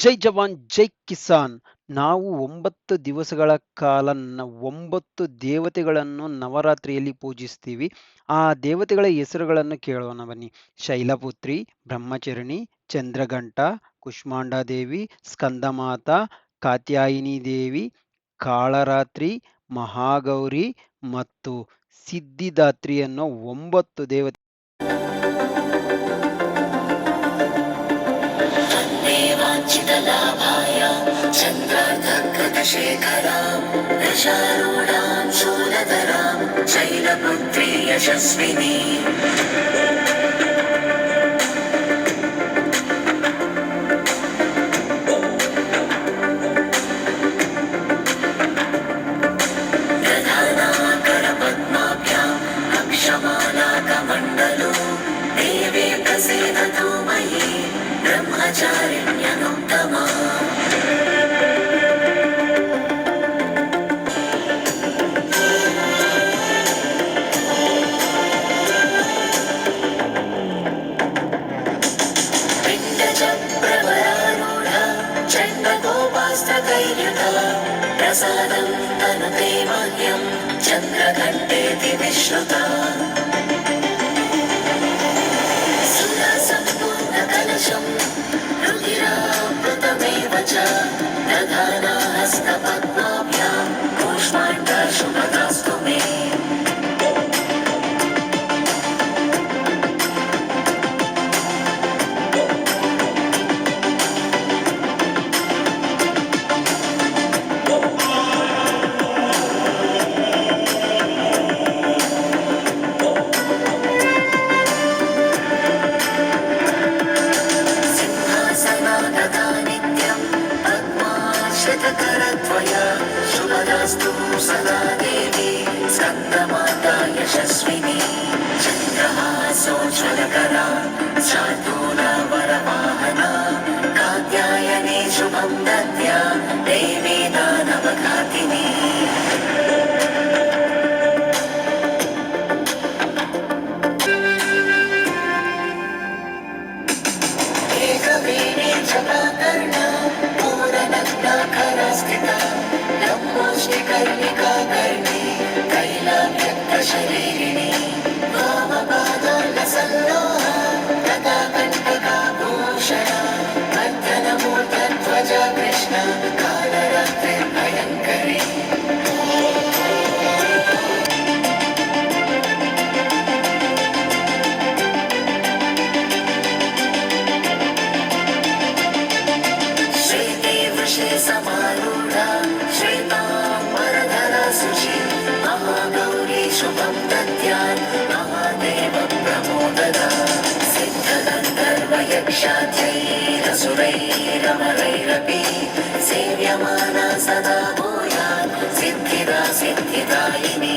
ಜೈ ಜವಾನ್, ಜೈ ಕಿಸಾನ್. ನಾವು ಒಂಬತ್ತು ದಿವಸಗಳ ಕಾಲ ಒಂಬತ್ತು ದೇವತೆಗಳನ್ನು ನವರಾತ್ರಿಯಲ್ಲಿ ಪೂಜಿಸ್ತೀವಿ. ಆ ದೇವತೆಗಳ ಹೆಸರುಗಳನ್ನು ಕೇಳೋಣ ಬನ್ನಿ. ಶೈಲಪುತ್ರಿ, ಬ್ರಹ್ಮಚರಣಿ, ಚಂದ್ರಘಂಟ, ಕುಷ್ಮಾಂಡಾದೇವಿ, ಸ್ಕಂದಮಾತ, ಕಾತ್ಯಾಯಿನಿ ದೇವಿ, ಕಾಳರಾತ್ರಿ, ಮಹಾಗೌರಿ ಮತ್ತು ಸಿದ್ಧಿದಾತ್ರಿ ಅನ್ನೋ ಒಂಬತ್ತು ದೇವತೆ देवाञ्चितलाभाय चन्द्रार्धकृतशेखरां दशारूढां शूलधरां शैलपुत्री यशस्विनी दधानाकरपद्माभ्याम् अक्षमालाकमण्डलो देवे प्रसीदतु मयि ब्रह्मचारिण्यनुत्तमा హస్తధైర్యత ప్రసాదం తను తేమహ్యం చంద్రకంటేతి విశ్రుత एकवेणी जपाकर्णा पूर्णनग्नाकरस्थिता लम्बोष्टिकर्णिका कर्णी कैलाव्यक्तशरीरिणी वामपादालसल्लोहा समारूढा श्वेताम्बरधरा शुचि महागौरी शुभं दद्यात् महादेव प्रमोददा सिद्धगन्धर्वयक्षाध्यैरसुरैरमरैरपि सेव्यमाना सदा भूयात् सिद्धिदा सिद्धिदायिनी